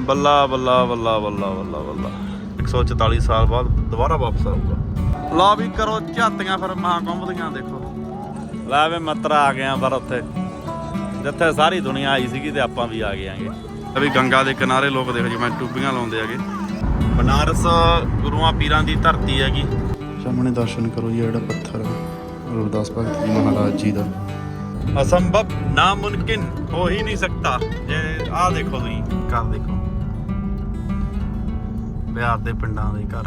ਬੱਲਾ ਬੱਲਾ ਬੱਲਾ ਬੱਲਾ ਬੱਲਾ ਬੱਲਾ। 144 ਸਾਲ ਬਾਅਦ ਦੁਬਾਰਾ ਵਾਪਸ ਆਊਗਾ। ਲਾ ਵੀ ਕਰੋ ਝਾਤੀਆਂ ਫਿਰ ਮਹਾਕੁੰਭ ਦੀਆਂ ਦੇਖੋ। ਲੈ ਵੇ ਮਤਰਾ ਆ ਗਿਆ ਪਰ ਉੱਥੇ। ਜਿੱਥੇ ਸਾਰੀ ਦੁਨੀਆ ਆਈ ਸੀਗੀ ਤੇ ਆਪਾਂ ਵੀ ਆ ਗਏ ਆਂਗੇ। ਅਭੀ ਗੰਗਾ ਦੇ ਕਿਨਾਰੇ ਲੋਕ ਦੇਖੋ ਜਿਵੇਂ ਟੂਬੀਆਂ ਲਾਉਂਦੇ ਆਗੇ ਬਨਾਰਸ ਗੁਰੂਆਂ ਪੀਰਾਂ ਦੀ ਧਰਤੀ ਹੈਗੀ। ਸਾਹਮਣੇ ਦਰਸ਼ਨ ਕਰੋ ਜੀ ਜਿਹੜਾ ਪੱਥਰ ਗੁਰਦਾਸ ਭਗਤ ਜੀ ਮਹਾਰਾਜ ਜੀ ਦਾ। ਅਸੰਭਵ ਨਾਮੁਮਕਿਨ ਹੋ ਹੀ ਨਹੀਂ ਸਕਦਾ। ਜੇ ਆਹ ਦੇਖੋ ਤੁਸੀਂ ਘਰ ਦੇਖੋ। ਬਿਹਾਰ ਦੇ ਪਿੰਡਾਂ ਦੇ ਘਰ।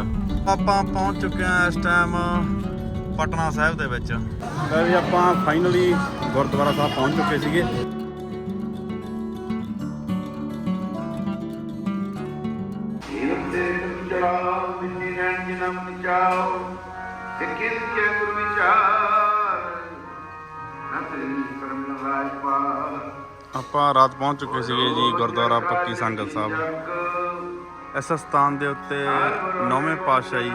ਆਪਾਂ ਪਹੁੰਚ ਚੁੱਕੇ ਹਾਂ ਇਸ ਟਾਈਮ ਪਟਨਾ ਸਾਹਿਬ ਦੇ ਵਿੱਚ। ਵੀ ਆਪਾਂ ਫਾਈਨਲੀ ਗੁਰਦੁਆਰਾ ਸਾਹਿਬ ਪਹੁੰਚ ਚੁੱਕੇ ਸੀਗੇ। ਆਪਾਂ ਰਾਤ ਪਹੁੰਚ ਚੁੱਕੇ ਸੀਗੇ ਜੀ ਗੁਰਦੁਆਰਾ ਪੱਕੀ ਸੰਗਤ ਸਾਹਿਬ। ਇਸ ਸਥਾਨ ਦੇ ਉੱਤੇ ਨੌਵੇਂ ਪਾਤਸ਼ਾਹੀ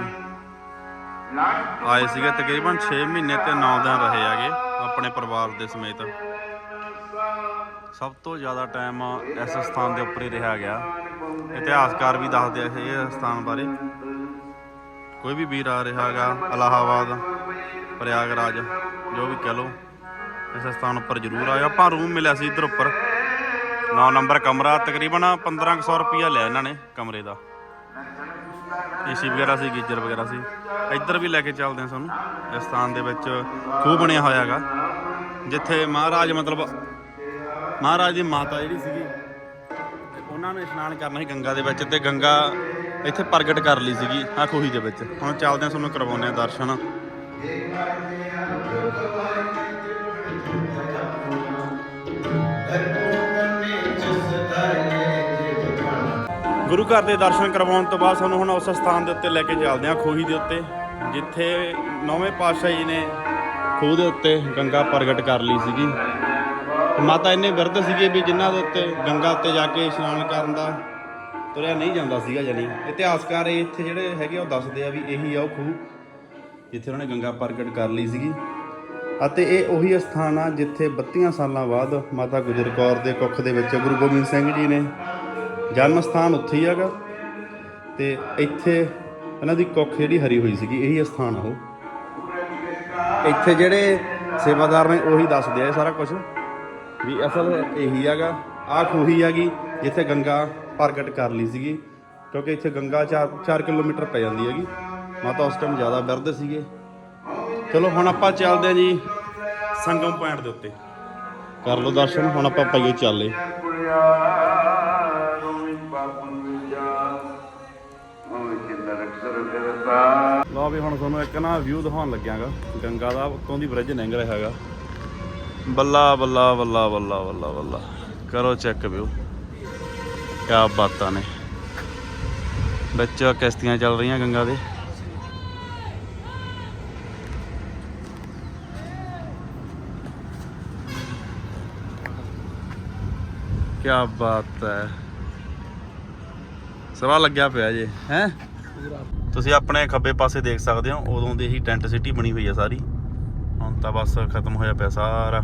ਆਏ ਸੀਗੇ, ਤਕਰੀਬਨ 6 ਮਹੀਨੇ ਤੇ 9 ਦਿਨ ਰਹੇ ਹੈਗੇ ਆਪਣੇ ਪਰਿਵਾਰ ਦੇ ਸਮੇਤ। ਸਭ ਤੋਂ ਜ਼ਿਆਦਾ ਟਾਈਮ ਇਸ ਸਥਾਨ ਦੇ ਉੱਪਰ ਹੀ ਰਿਹਾ ਗਿਆ। ਇਤਿਹਾਸਕਾਰ ਵੀ ਦੱਸਦੇ ਆ ਇਹ ਸਥਾਨ ਬਾਰੇ। ਕੋਈ ਵੀ ਵੀਰ ਆ ਰਿਹਾ ਹੈਗਾ ਇਲਾਹਾਬਾਦ ਪ੍ਰਯਾਗਰਾਜ, ਜੋ ਵੀ ਕਹਿ ਲਓ, ਇਸ ਸਥਾਨ ਉੱਪਰ ਜ਼ਰੂਰ ਆਇਓ। ਆਪਾਂ ਰੂਮ ਮਿਲਿਆ ਸੀ ਇੱਧਰ ਉੱਪਰ। 9 ਨੰਬਰ ਕਮਰਾ, ਤਕਰੀਬਨ 1500 ਰੁਪਿਆ ਲਿਆ ਇਹਨਾਂ ਨੇ ਕਮਰੇ ਦਾ। ਏਸੀ ਵਗੈਰਾ ਸੀ, ਗੀਜ਼ਰ ਵਗੈਰਾ ਸੀ। ਇੱਧਰ ਵੀ ਲੈ ਕੇ ਚੱਲਦੇ ਆ ਤੁਹਾਨੂੰ। ਇਸ ਸਥਾਨ ਦੇ ਵਿੱਚ ਖੂਹ ਬਣਿਆ ਹੋਇਆ ਹੈਗਾ। ਜਿੱਥੇ ਮਹਾਰਾਜ ਮਤਲਬ, ਮਹਾਰਾਜ ਦੀ ਮਾਤਾ ਜਿਹੜੀ ਸੀਗੀ ਉਹਨਾਂ ਨੇ ਇਸ਼ਨਾਨ ਕਰਨਾ ਸੀ ਗੰਗਾ ਦੇ ਵਿੱਚ ਤੇ ਗੰਗਾ ਇੱਥੇ ਪ੍ਰਗਟ ਕਰ ਲਈ ਸੀਗੀ ਆ ਖੂਹੀ ਦੇ ਵਿੱਚ। ਹੁਣ ਚੱਲਦੇ ਆ ਤੁਹਾਨੂੰ ਕਰਵਾਉਂਦੇ ਆ ਦਰਸ਼ਨ। ਗੁਰੂ ਘਰ ਦੇ ਦਰਸ਼ਨ ਕਰਵਾਉਣ ਤੋਂ ਬਾਅਦ ਸਾਨੂੰ ਹੁਣ ਉਸ ਸਥਾਨ ਦੇ ਉੱਤੇ ਲੈ ਕੇ ਚੱਲਦੇ ਹਾਂ, ਖੂਹੀ ਦੇ ਉੱਤੇ, ਜਿੱਥੇ ਨੌਵੇਂ ਪਾਤਸ਼ਾਹ ਜੀ ਨੇ ਖੂਹ ਦੇ ਉੱਤੇ ਗੰਗਾ ਪ੍ਰਗਟ ਕਰ ਲਈ ਸੀਗੀ। ਮਾਤਾ ਇੰਨੇ ਵਿਰਧ ਸੀਗੇ ਵੀ ਜਿਨ੍ਹਾਂ ਦੇ ਉੱਤੇ ਗੰਗਾ ਉੱਤੇ ਜਾ ਕੇ ਇਸ਼ਨਾਨ ਕਰਨ ਦਾ ਤੁਰਿਆ ਨਹੀਂ ਜਾਂਦਾ ਸੀਗਾ ਜਾਨੀ ਇਤਿਹਾਸਕਾਰ ਇਹ ਇੱਥੇ ਜਿਹੜੇ ਹੈਗੇ ਉਹ ਦੱਸਦੇ ਆ ਵੀ ਇਹੀ ਆ ਉਹ ਖੂਹ, ਜਿੱਥੇ ਉਹਨਾਂ ਨੇ ਗੰਗਾ ਪ੍ਰਗਟ ਕਰ ਲਈ ਸੀਗੀ। ਅਤੇ ਇਹ ਉਹੀ ਸਥਾਨ ਆ ਜਿੱਥੇ 32 ਸਾਲਾਂ ਬਾਅਦ ਮਾਤਾ ਗੁਜਰ ਕੌਰ ਦੇ ਕੁੱਖ ਦੇ ਵਿੱਚ ਗੁਰੂ ਗੋਬਿੰਦ ਸਿੰਘ ਜੀ ਨੇ ਜਨਮ ਸਥਾਨ ਉੱਥੇ ਹੀ ਹੈਗਾ ਤੇ ਇੱਥੇ ਇਹਨਾਂ ਦੀ ਕੁੱਖ ਜਿਹੜੀ ਹਰੀ ਹੋਈ ਸੀਗੀ, ਇਹੀ ਸਥਾਨ ਆ ਉਹ। ਇੱਥੇ ਜਿਹੜੇ ਸੇਵਾਦਾਰ ਨੇ ਉਹੀ ਦੱਸਦੇ ਆ ਸਾਰਾ ਕੁਝ ਵੀ ਅਸਲ ਇਹੀ ਹੈਗਾ, ਆਹ ਖੂਹੀ ਹੈਗੀ, ਜਿੱਥੇ ਗੰਗਾ ਪ੍ਰਗਟ ਕਰ ਲਈ ਸੀਗੀ, ਕਿਉਂਕਿ ਇੱਥੇ ਗੰਗਾ 4 4 ਕਿਲੋਮੀਟਰ ਪੈ ਜਾਂਦੀ ਹੈਗੀ, ਮਾਤਾ ਉਸ ਟਾਈਮ ਜ਼ਿਆਦਾ ਬਿਰਧ ਸੀਗੇ। ਚਲੋ ਹੁਣ ਆਪਾਂ ਚੱਲਦੇ ਹਾਂ ਜੀ ਸੰਗਮ ਪੁਆਇੰਟ ਦੇ ਉੱਤੇ। ਕਰ ਲਓ ਦਰਸ਼ਨ, ਹੁਣ ਆਪਾਂ ਪਈਏ ਚੱਲੇ। ਲਓ ਵੀ ਹੁਣ ਤੁਹਾਨੂੰ ਇੱਕ ਨਾ ਵਿਊ ਦਿਖਾਉਣ ਲੱਗਿਆਗਾ। ਗੰਗਾ ਦਾ ਉੱਤੋਂ ਦੀ ਬ੍ਰਿਜ ਲੰਘ ਰਿਹਾ ਹੈਗਾ। ਬੱਲਾ ਬੱਲਾ ਬੱਲਾ ਬੱਲਾ ਬੱਲਾ ਬੱਲਾ। ਕਰੋ ਚੈੱਕ ਵਿਊ ਕਿਆ ਬਾਤਾਂ ਨੇ। ਵਿੱਚ ਕਿਸ਼ਤੀਆਂ ਚੱਲ ਰਹੀਆਂ ਗੰਗਾ ਦੇ। ਕਿਆ ਬਾਤ ਹੈ। ਸਵਾ ਲੱਗਿਆ ਪਿਆ ਜੇ। ਹੈ? ਤੁਸੀਂ ਆਪਣੇ ਖੱਬੇ ਪਾਸੇ ਦੇਖ ਸਕਦੇ ਹੋ ਉਦੋਂ ਦੀ ਹੀ ਟੈਂਟ ਸਿਟੀ ਬਣੀ ਹੋਈ ਹੈ ਸਾਰੀ। ਹੁਣ ਤਾਂ ਬਸ ਖਤਮ ਹੋਇਆ ਪਿਆ ਸਾਰਾ।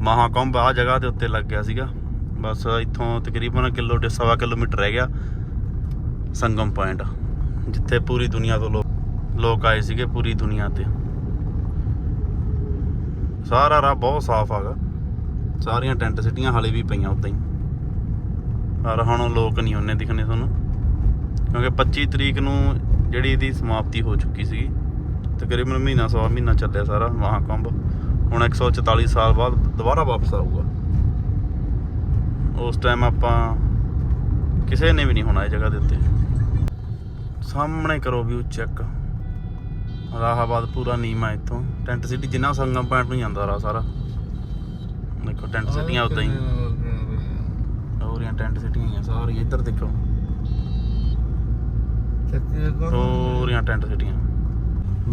ਮਹਾਕੁੰਭ ਆ ਜਗ੍ਹਾ ਦੇ ਉੱਤੇ ਲੱਗ ਗਿਆ ਸੀਗਾ। ਬਸ ਇੱਥੋਂ ਤਕਰੀਬਨ ਕਿਲੋ ਡੇਢ ਸਵਾ ਕਿਲੋਮੀਟਰ ਰਹਿ ਗਿਆ। ਸੰਗਮ ਪੁਆਇੰਟ ਜਿੱਥੇ ਪੂਰੀ ਦੁਨੀਆ ਤੋਂ ਲੋਕ ਆਏ ਸੀਗੇ ਪੂਰੀ ਦੁਨੀਆ ਤੇ। ਸਾਰਾ ਰਾਹ ਬਹੁਤ ਸਾਫ਼ ਹੈਗਾ। ਸਾਰੀਆਂ ਟੈਂਟ ਸਿਟੀਆਂ ਹਾਲੇ ਵੀ ਪਈਆਂ ਉਦਾਂ ਹੀ। ਪਰ ਹੁਣ ਲੋਕ ਨਹੀਂ ਉਹਨੇ ਦਿਖਣੇ ਤੁਹਾਨੂੰ। ਕਿਉਂਕਿ 25 ਤਰੀਕ ਨੂੰ ਜਿਹੜੀ ਇਹਦੀ ਸਮਾਪਤੀ ਹੋ ਚੁੱਕੀ ਸੀ ਤਕਰੀਬਨ ਮਹੀਨਾ ਸਵਾ ਮਹੀਨਾ ਚੱਲਿਆ ਸਾਰਾ ਮਹਾਕੁੰਭ। ਹੁਣ 144 ਸਾਲ ਬਾਅਦ ਦੁਬਾਰਾ ਵਾਪਸ ਆਊਗਾ। ਉਸ ਟਾਈਮ ਆਪਾਂ ਕਿਸੇ ਨੇ ਵੀ ਨਹੀਂ ਹੋਣਾ ਇਹ ਜਗ੍ਹਾ ਦੇ ਉੱਤੇ। ਸਾਹਮਣੇ ਕਰੋ ਵਿਊ ਚੈੱਕ ਰਾਹਾਬਾਦ ਪੂਰਾ ਨੀਮਾ ਇੱਥੋਂ। ਟੈਂਟ ਸਿਟੀ ਜਿੰਨਾ ਸੰਗਮ ਪੁਆਇੰਟ ਨੂੰ ਜਾਂਦਾ ਰਾ ਸਾਰਾ। ਦੇਖੋ ਟੈਂਟ ਸਿਟੀਆਂ ਉਦਾਂ ਹੀ। ਹੋਰੀਆਂ ਟੈਂਟ ਸਿਟੀਆਂ ਹੀ ਆ ਸਾਰੀਆਂ ਇੱਧਰ ਦੇਖੋ। ਹੋਰੀਆਂ ਟੈਂਟ ਸਿਟੀਆਂ।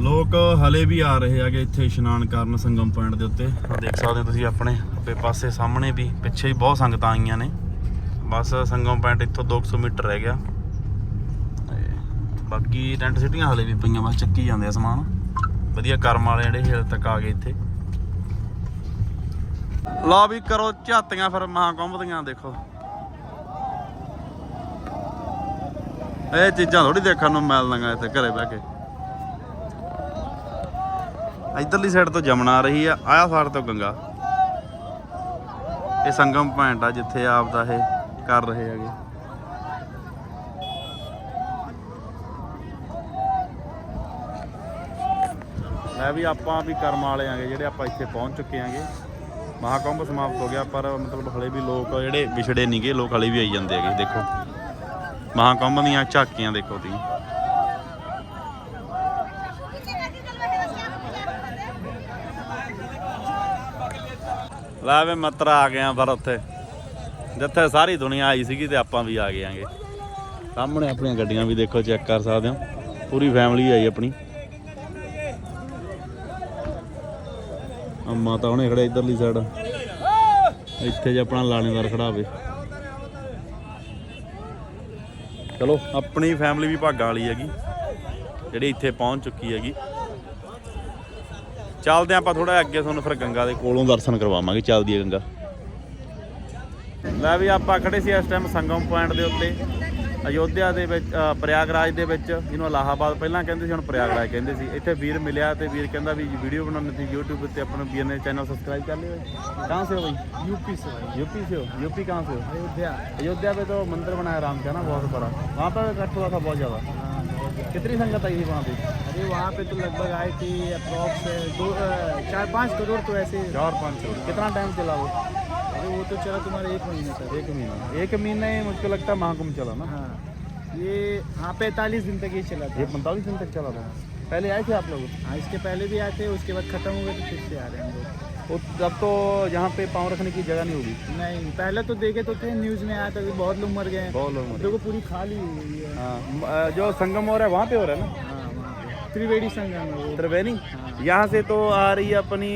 ਲੋਕ ਹਲੇ ਵੀ ਆ ਰਹੇ ਹੈਗੇ ਇੱਥੇ ਇਸ਼ਨਾਨ ਕਰਨ ਸੰਗਮ ਪੁਆਇੰਟ ਦੇ ਉੱਤੇ। ਆਹ ਦੇਖ ਸਕਦੇ ਹੋ ਤੁਸੀਂ ਆਪਣੇ ਖੱਬੇ ਪਾਸੇ ਸਾਹਮਣੇ ਵੀ, ਪਿੱਛੇ ਹੀ ਬਹੁਤ ਸੰਗਤਾਂ ਆਈਆਂ ਨੇ। ਬਸ ਸੰਗਮ ਪੁਆਇੰਟ ਇੱਥੋਂ 200 ਮੀਟਰ ਰਹਿ ਗਿਆ। ਬਾਕੀ ਟੈਂਟ ਸਿਟੀਆਂ ਹਲੇ ਵੀ ਪਈਆਂ, ਬਸ ਚੱਕੀ ਜਾਂਦੇ ਆ ਸਮਾਨ। ਵਧੀਆ ਕਰਮ ਵਾਲੇ ਜਿਹੜੇ ਹਲੇ ਤੱਕ ਆ ਗਏ ਇੱਥੇ। ਲਾ ਵੀ ਕਰੋ ਝਾਤੀਆਂ ਫਿਰ ਮਹਾਕੁੰਭ ਦੀਆਂ, ਦੇਖੋ। ਇਹ ਚੀਜ਼ਾਂ ਥੋੜੀ ਦੇਖਣ ਨੂੰ ਮਿਲਣਗੀਆਂ ਇੱਥੇ ਘਰੇ ਬਹਿ ਕੇ। ਇਧਰਲੀ ਸਾਈਡ ਤੋਂ ਜਮਨਾ ਰਹੀ ਆ, ਆਹ ਸਾਈਡ ਤੋਂ ਗੰਗਾ। ਇਹ ਸੰਗਮ ਪੁਆਇੰਟ ਆ ਜਿੱਥੇ ਆਪ ਦਾ ਇਹ ਕਰ ਰਹੇ ਹੈਗੇ। ਮੈਂ ਵੀ ਆਪਾਂ ਵੀ ਕਰਮ ਵਾਲੇ ਆਂਗੇ, ਜਿਹੜੇ ਆਪਾਂ ਇੱਥੇ ਪਹੁੰਚ ਚੁੱਕੇ ਆਂਗੇ। ਮਹਾਕੁੰਭ ਸਮਾਪਤ ਹੋ ਗਿਆ, ਪਰ ਮਤਲਬ ਹਲੇ ਵੀ ਲੋਕ ਜਿਹੜੇ ਵਿਛੜੇ ਨਹੀਂਗੇ ਲੋਕ ਹਲੇ ਵੀ ਆਈ ਜਾਂਦੇ ਹੈਗੇ, ਦੇਖੋ। ਮਹਾਕੁੰਭ ਦੀਆਂ ਝਾਕੀਆਂ ਦੇਖੋ ਤੁਸੀਂ। ਲੈ ਮਤਰਾ ਆ ਗਿਆ ਪਰ ਉੱਥੇ। ਜਿੱਥੇ ਸਾਰੀ ਦੁਨੀਆ ਆਈ ਸੀਗੀ ਤੇ ਆਪਾਂ ਵੀ ਆ ਗਏ ਆਂਗੇ। ਸਾਹਮਣੇ ਆਪਣੀਆਂ ਗੱਡੀਆਂ ਵੀ ਦੇਖੋ ਚੈੱਕ ਕਰ ਸਕਦੇ ਹੋ। ਪੂਰੀ ਫੈਮਿਲੀ ਆਈ ਆਪਣੀ। ਅੰਮਾ ਤਾਂ ਹੁਣੇ ਖੜੇ ਇਧਰਲੀ ਸਾਈਡ ਇੱਥੇ ਜੇ ਆਪਣਾ ਲਾਣੇਦਾਰ ਖੜਾਵੇ। ਚਲੋ। ਆਪਣੀ ਫੈਮਿਲੀ ਵੀ ਭਾਗਾਂ ਵਾਲੀ ਹੈਗੀ, ਜਿਹੜੀ ਇੱਥੇ ਪਹੁੰਚ ਚੁੱਕੀ ਹੈਗੀ। ਚੱਲਦੇ ਹਾਂ ਆਪਾਂ ਥੋੜਾ ਅੱਗੇ, ਤੁਹਾਨੂੰ ਫਿਰ ਗੰਗਾ ਦੇ ਕੋਲੋਂ ਦਰਸ਼ਨ ਕਰਵਾਵਾਂਗੇ, ਚੱਲਦੀ ਹੈ ਗੰਗਾ। ਲੈ ਵੀ ਆਪਾਂ ਖੜੇ ਸੀ ਇਸ ਟਾਈਮ ਸੰਗਮ ਪੁਆਇੰਟ ਦੇ ਉੱਤੇ। ਅਯੋਧਿਆ ਦੇ ਵਿੱਚ ਪ੍ਰਯਾਗਰਾਜ ਦੇ ਵਿੱਚ ਜਿਹਨੂੰ ਇਲਾਹਾਬਾਦ ਪਹਿਲਾਂ ਕਹਿੰਦੇ ਸੀ ਹੁਣ ਪ੍ਰਯਾਗਰਾਜ ਕਹਿੰਦੇ ਸੀ ਇੱਥੇ ਵੀਰ ਮਿਲਿਆ ਤੇ ਵੀਰ ਕਹਿੰਦਾ ਵੀ ਵੀਡੀਓ ਬਣਾਉਣੀ ਸੀ YouTube ਤੇ ਆਪਣਾ ਵੀਰ ਨੇ ਚੈਨਲ ਸਬਸਕ੍ਰਾਈਬ ਕਰ ਲਿਓ ਕਹਾਂ ਸੇ ਹੋ ਭਾਈ यूपी से भाई यूपी से हो यूपी कहाँ से हो अयोध्या अयोध्या पे तो मंदिर बनाया राम का ना बहुत बड़ा वहाँ पर इकट्ठ हुआ था बहुत ज़्यादा कितनी संगत आई थी वहाँ पे अरे वहाँ पे तो लगभग आई थी अप्रॉक्स दो चार पाँच करोड़ तो ऐसे चार पाँच करोड़ कितना टाइम चला वो अरे वो तो चला तुम्हारा एक महीने तक एक महीना। एक महीने मुझको लगता है महाकुंभ चला ना। हाँ। ये हाँ पैंतालीस दिन तक ये चला था। ये पैंतालीस दिन तक चला था। पहले आए थे आप लोग? हाँ इसके पहले भी आए थे उसके बाद खत्म हो गए तो फिर से आ रहे हैं हम लोग। वो तब तो यहाँ पे पाँव रखने की जगह नहीं होगी। नहीं पहले तो देखे तो थे न्यूज़ में आया था कि बहुत लोग मर गए हैं। बहुत लोग मरे। देखो पूरी खाली हुई है। हाँ जो संगम हो रहा है वहाँ पे हो रहा है ना? हाँ वहाँ पे। त्रिवेणी संगम त्रिवेणी? हाँ। यहाँ से तो आ रही है अपनी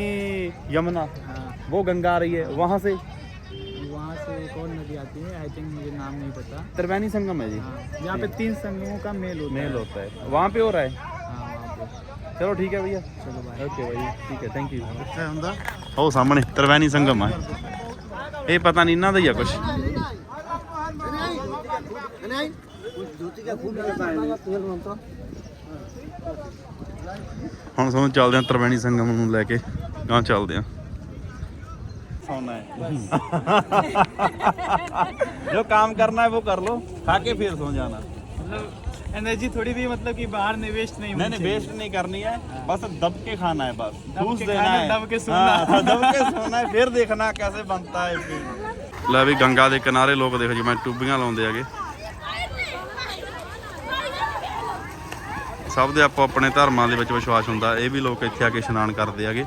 यमुना। हाँ। वो गंगा आ रही है वहाँ से। से एक और नदी आती है आई थिंक मुझे नाम नहीं पता त्रिवेणी संगम है जी हाँ यहाँ पे तीन संगमों का मेल होता मेल है होता है वहाँ पे हो रहा है हाँ वहाँ पे चलो ठीक है भैया चलो बाय ਓਕੇ ਬਾਈ ਠੀਕ ਹੈ ਥੈਂਕ ਯੂ ਉਹ ਸਾਹਮਣੇ ਤਰਵੈਣੀ ਸੰਗਮ ਆ ਇਹ ਪਤਾ ਨਹੀਂ ਇਹਨਾਂ ਦਾ ਹੀ ਆ ਕੁਝ ਹੁਣ ਸਾਨੂੰ ਚੱਲਦੇ ਆ ਤਰਵੈਣੀ ਸੰਗਮ ਨੂੰ ਲੈ ਕੇ ਗਾਂ ਚੱਲਦੇ ਆ ਸੌਣਾ ਹੈ ਜੋ काम करना है वो कर लो खा के फिर सो जाना मतलब एनर्जी थोड़ी भी मतलब कि बाहर में वेस्ट नहीं नहीं नहीं वेस्ट नहीं करनी है बस दब के खाना है बस दब ठूस के देना खाना, है दब के सोना। हाँ, दब के सोना है फिर देखना कैसे बनता है फिर ਲੈ ਵੀ ਗੰਗਾ ਦੇ ਕਿਨਾਰੇ ਲੋਕ ਦੇਖੋ ਜਿਵੇਂ ਟੂਬੀਆਂ ਲਾਉਂਦੇ ਹੈਗੇ ਸਭ ਦੇ ਆਪੋ ਆਪਣੇ ਧਰਮਾਂ ਦੇ ਵਿੱਚ ਵਿਸ਼ਵਾਸ ਹੁੰਦਾ ਇਹ ਵੀ ਲੋਕ ਇੱਥੇ ਆ ਕੇ ਇਸ਼ਨਾਨ ਕਰਦੇ ਹੈਗੇ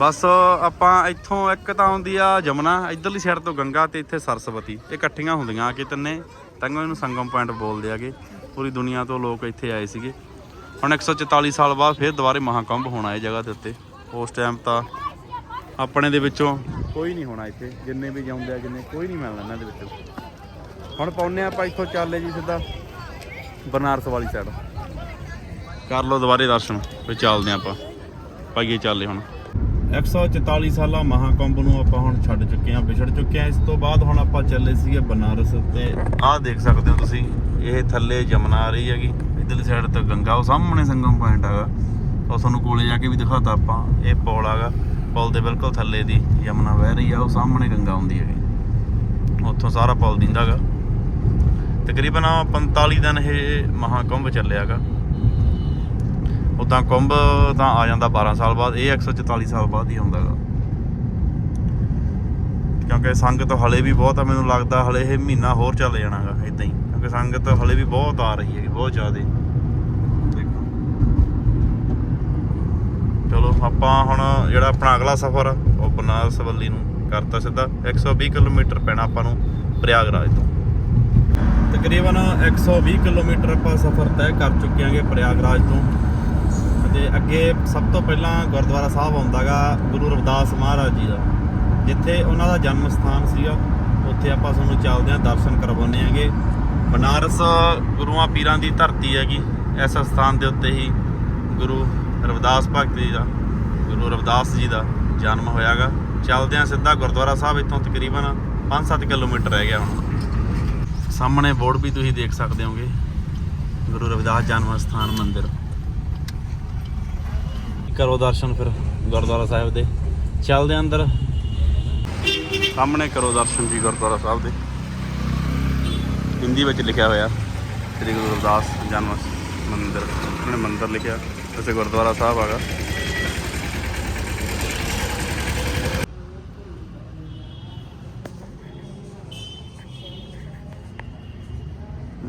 ਬਸ ਆਪਾਂ ਇੱਥੋਂ ਇੱਕ ਤਾਂ ਆਉਂਦੀ ਆ ਜਮਨਾ, ਇਧਰਲੀ ਸਾਈਡ ਤੋਂ ਗੰਗਾ ਤੇ ਇੱਥੇ ਸਰਸਵਤੀ। ਇਹ ਇਕੱਠੀਆਂ ਹੁੰਦੀਆਂ ਆ ਕੇ ਤਿੰਨੇ। ਤੰਗੋ ਇਹਨੂੰ ਸੰਗਮ ਪੁਆਇੰਟ ਬੋਲਦੇ ਆਗੇ। ਪੂਰੀ ਦੁਨੀਆ ਤੋਂ ਲੋਕ ਇੱਥੇ ਆਏ ਸੀਗੇ। ਹੁਣ 144 ਸਾਲ ਬਾਅਦ ਫਿਰ ਦੁਬਾਰੇ ਮਹਾਕੰਭ ਹੋਣਾ ਇਹ ਜਗ੍ਹਾ ਦੇ ਉੱਤੇ। ਉਸ ਟਾਈਮ ਤਾਂ ਆਪਣੇ ਦੇ ਵਿੱਚੋਂ ਕੋਈ ਨਹੀਂ ਹੋਣਾ ਇੱਥੇ। ਜਿੰਨੇ ਵੀ ਜਾਂਦੇ ਆ, ਜਿੰਨੇ ਕੋਈ ਨਹੀਂ ਮਿਲਣਾ ਇਹਨਾਂ ਦੇ ਵਿੱਚੋਂ। ਹੁਣ ਪਾਉਨੇ ਆਪਾਂ ਇੱਥੋਂ ਚੱਲੇ ਜੀ ਸਿੱਧਾ ਬਨਾਰਸ ਵਾਲੀ ਸਾਈਡ ਕਰ ਲਓ ਦੁਬਾਰੇ ਦਰਸ਼ਨ, ਫਿਰ ਚੱਲਦੇ ਹਾਂ ਆਪਾਂ। ਪਾਈਏ ਚੱਲੇ ਹੁਣ। 144 ਸਾਲਾ ਮਹਾਕੰਭ ਨੂੰ ਆਪਾਂ ਹੁਣ ਛੱਡ ਚੁੱਕੇ ਹਾਂ, ਵਿਛੜ ਚੁੱਕੇ ਹਾਂ। ਇਸ ਤੋਂ ਬਾਅਦ ਹੁਣ ਆਪਾਂ ਚੱਲੇ ਸੀਗੇ ਬਨਾਰਸ ਤੇ ਆਹ ਦੇਖ ਸਕਦੇ ਹੋ ਤੁਸੀਂ, ਇਹ ਥੱਲੇ ਜਮਨਾ ਆ ਰਹੀ ਹੈਗੀ। ਇਧਰਲੀ ਸਾਈਡ ਤੋਂ ਗੰਗਾ, ਉਹ ਸਾਹਮਣੇ ਸੰਗਮ ਪੁਆਇੰਟ ਹੈਗਾ। ਉਹ ਤੁਹਾਨੂੰ ਕੋਲੇ ਜਾ ਕੇ ਵੀ ਦਿਖਾਤਾ ਆਪਾਂ, ਇਹ ਪੁਲ ਹੈਗਾ। ਪੁਲ ਦੇ ਬਿਲਕੁਲ ਥੱਲੇ ਦੀ ਯਮਨਾ ਵਹਿ ਰਹੀ ਆ, ਉਹ ਸਾਹਮਣੇ ਗੰਗਾ ਆਉਂਦੀ ਹੈਗੀ। ਉੱਥੋਂ ਸਾਰਾ ਪੁਲ ਦਿੰਦਾ ਹੈਗਾ। ਤਕਰੀਬਨ 45 ਦਿਨ ਇਹ ਮਹਾਕੁੰਭ ਚੱਲਿਆਗਾ ਉਦਾਂ ਕੁੰਭ ਤਾਂ ਆ ਜਾਂਦਾ 12 ਸਾਲ ਬਾਅਦ, ਇਹ 144 ਸਾਲ ਬਾਅਦ ਹੀ ਹੁੰਦਾ ਆਉਂਦਾਗਾ ਕਿਉਂਕਿ ਸੰਗਤ ਹਲੇ ਵੀ ਬਹੁਤ ਆ, ਮੈਨੂੰ ਲੱਗਦਾ ਹਲੇ ਇਹ ਮਹੀਨਾ ਹੋਰ ਚੱਲ ਜਾਣਾਗਾ ਇਦਾਂ ਹੀ। ਕਿਉਂਕਿ ਸੰਗਤ ਹਲੇ ਵੀ ਬਹੁਤ ਆ ਰਹੀ ਹੈ ਬਹੁਤ ਜ਼ਿਆਦਾ। ਦੇਖੋ। ਚਲੋ, ਆਪਾਂ ਹੁਣ ਜਿਹੜਾ ਆਪਣਾ ਅਗਲਾ ਸਫ਼ਰ ਆ, ਉਹ ਬਨਾਰਸ ਵੱਲੀ ਨੂੰ ਕਰਤਾ ਸਿੱਧਾ। 120 ਕਿਲੋਮੀਟਰ ਪੈਣਾ ਆਪਾਂ ਨੂੰ ਪ੍ਰਯਾਗਰਾਜ ਤੋਂ। ਤਕਰੀਬਨ 120 ਕਿਲੋਮੀਟਰ ਆਪਾਂ ਸਫ਼ਰ ਤੈਅ ਕਰ ਚੁੱਕੇ ਹਾਂਗੇ ਪ੍ਰਯਾਗਰਾਜ ਤੋਂ। ਤੇ ਅੱਗੇ ਸਭ ਤੋਂ ਪਹਿਲਾਂ ਗੁਰਦੁਆਰਾ ਸਾਹਿਬ ਆਉਂਦਾਗਾ ਗੁਰੂ ਰਵਿਦਾਸ ਮਹਾਰਾਜ ਜੀ ਦਾ, ਜਿੱਥੇ ਉਹਨਾਂ ਦਾ ਜਨਮ ਸਥਾਨ ਸੀਗਾ। ਉੱਥੇ ਆਪਾਂ ਤੁਹਾਨੂੰ ਚੱਲਦੇ ਹਾਂ, ਦਰਸ਼ਨ ਕਰਵਾਉਂਦੇ ਹਾਂਗੇ। ਬਨਾਰਸ ਗੁਰੂਆਂ ਪੀਰਾਂ ਦੀ ਧਰਤੀ ਹੈਗੀ, ਇਸ ਸਥਾਨ ਦੇ ਉੱਤੇ ਹੀ ਗੁਰੂ ਰਵਿਦਾਸ ਭਗਤ ਜੀ ਦਾ, ਗੁਰੂ ਰਵਿਦਾਸ ਜੀ ਦਾ ਜਨਮ ਹੋਇਆਗਾ। ਚੱਲਦੇ ਹਾਂ ਸਿੱਧਾ ਗੁਰਦੁਆਰਾ ਸਾਹਿਬ, ਇੱਥੋਂ ਤਕਰੀਬਨ 5-7 ਕਿਲੋਮੀਟਰ ਰਹਿ ਗਿਆ ਹੁਣ। ਸਾਹਮਣੇ ਬੋਰਡ ਵੀ ਤੁਸੀਂ ਦੇਖ ਸਕਦੇ ਹੋਗੇ, ਗੁਰੂ ਰਵਿਦਾਸ ਜਨਮ ਸਥਾਨ ਮੰਦਿਰ। ਕਰੋ ਦਰਸ਼ਨ ਫਿਰ ਗੁਰਦੁਆਰਾ ਸਾਹਿਬ ਦੇ। ਚੱਲਦੇ ਅੰਦਰ। ਸਾਹਮਣੇ ਕਰੋ ਦਰਸ਼ਨ ਜੀ ਗੁਰਦੁਆਰਾ ਸਾਹਿਬ ਦੇ। ਹਿੰਦੀ ਵਿੱਚ ਲਿਖਿਆ ਹੋਇਆ, ਸ੍ਰੀ ਗੁਰੂ ਰਵਿਦਾਸ ਜਨਮ ਮੰਦਿਰ, ਉਹਨੇ ਮੰਦਿਰ ਲਿਖਿਆ, ਵੈਸੇ ਗੁਰਦੁਆਰਾ ਸਾਹਿਬ ਹੈਗਾ।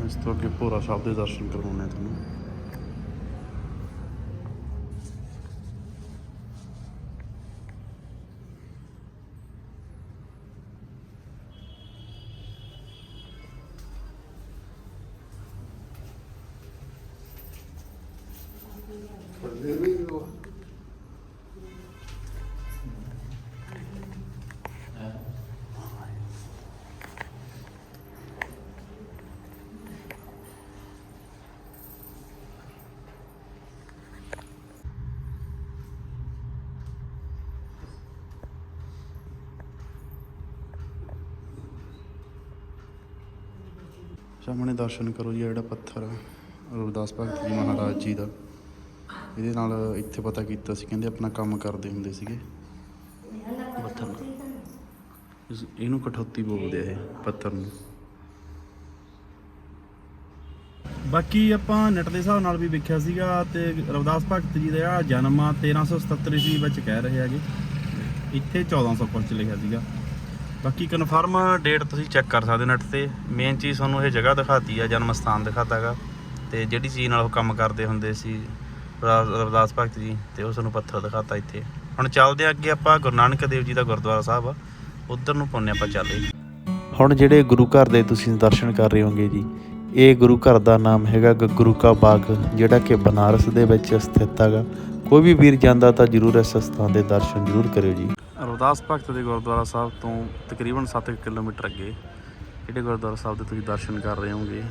ਇਸ ਤੋਂ ਅੱਗੇ ਭੋਰਾ ਸਾਹਿਬ ਦੇ ਦਰਸ਼ਨ ਕਰਵਾਉਣੇ ਆ ਤੁਹਾਨੂੰ। ਸਾਹਮਣੇ ਦਰਸ਼ਨ ਕਰੋ ਜੀ ਜਿਹੜਾ ਪੱਥਰ ਆ, ਰਵਿਦਾਸ ਭਗਤ ਜੀ ਮਹਾਰਾਜ ਜੀ ਦਾ। ਇਹਦੇ ਨਾਲ ਇੱਥੇ ਪਤਾ ਕੀਤਾ ਸੀ, ਕਹਿੰਦੇ ਆਪਣਾ ਕੰਮ ਕਰਦੇ ਹੁੰਦੇ ਸੀਗੇ। ਪੱਥਰ ਨਾਲ ਇਹਨੂੰ ਕਠੌਤੀ ਬੋਲਦੇ ਆ ਇਹ, ਪੱਥਰ ਨੂੰ। ਬਾਕੀ ਆਪਾਂ ਨੈਟ ਦੇ ਹਿਸਾਬ ਨਾਲ ਵੀ ਵੇਖਿਆ ਸੀਗਾ ਤੇ ਰਵਿਦਾਸ ਭਗਤ ਜੀ ਦਾ ਜਿਹੜਾ ਜਨਮ ਆ 1377 ਈਸਵੀ ਵਿੱਚ ਕਹਿ ਰਹੇ ਹੈਗੇ। ਇੱਥੇ 1400 ਕੁਝ ਲਿਖਿਆ ਸੀਗਾ। ਬਾਕੀ ਕਨਫਰਮ ਡੇਟ ਤੁਸੀਂ ਚੈੱਕ ਕਰ ਸਕਦੇ ਹੋ ਨੈਟ ਤੇ। ਮੇਨ ਚੀਜ਼ ਤੁਹਾਨੂੰ ਇਹ ਜਗ੍ਹਾ ਦਿਖਾਤੀ ਆ ਜਨਮ ਸਥਾਨ ਦਿਖਾਤਾਗਾ ਤੇ ਜਿਹੜੀ ਚੀਜ਼ ਨਾਲ ਉਹ ਕੰਮ ਕਰਦੇ ਹੁੰਦੇ ਸੀ ਰ- ਰਵਿਦਾਸ ਭਗਤ ਜੀ, ਤੇ ਉਸ ਨੂੰ ਪੱਥਰ ਦਿਖਾਤਾ ਇੱਥੇ। ਹੁਣ ਚੱਲਦੇ ਆ ਅੱਗੇ ਆਪਾਂ ਗੁਰੂ ਨਾਨਕ ਦੇਵ ਜੀ ਦਾ ਗੁਰਦੁਆਰਾ ਸਾਹਿਬ। ਆ ਉਧਰ ਨੂੰ ਪਾਉਂਦੇ ਆਪਾਂ ਚੱਲੇ। ਹੁਣ ਜਿਹੜੇ ਗੁਰੂ ਘਰ ਦੇ ਤੁਸੀਂ ਦਰਸ਼ਨ ਕਰ ਰਹੇ ਹੋਗੇ ਜੀ, ਇਹ ਗੁਰੂ ਘਰ ਦਾ ਨਾਮ ਹੈਗਾ ਗ- ਗੁਰੂ ਕਾ ਬਾਗ, ਜਿਹੜਾ ਕਿ ਬਨਾਰਸ ਦੇ ਵਿੱਚ ਸਥਿਤ ਹੈਗਾ ਕੋਈ ਵੀ ਵੀਰ ਜਾਂਦਾ ਤਾਂ ਜਰੂਰ ਇਸ ਸਥਾਨ ਦੇ ਦਰਸ਼ਨ ਜਰੂਰ ਕਰਿਓ ਜੀ। ਅਰਦਾਸ ਭਗਤ ਦੇ ਗੁਰਦੁਆਰਾ ਸਾਹਿਬ ਤੋਂ ਤਕਰੀਬਨ 7 ਕਿਲੋਮੀਟਰ ਅੱਗੇ, ਜਿਹੜੇ ਗੁਰਦੁਆਰਾ ਸਾਹਿਬ ਦੇ ਤੁਸੀਂ ਦਰਸ਼ਨ ਕਰ ਰਹੇ ਹੋਗੇ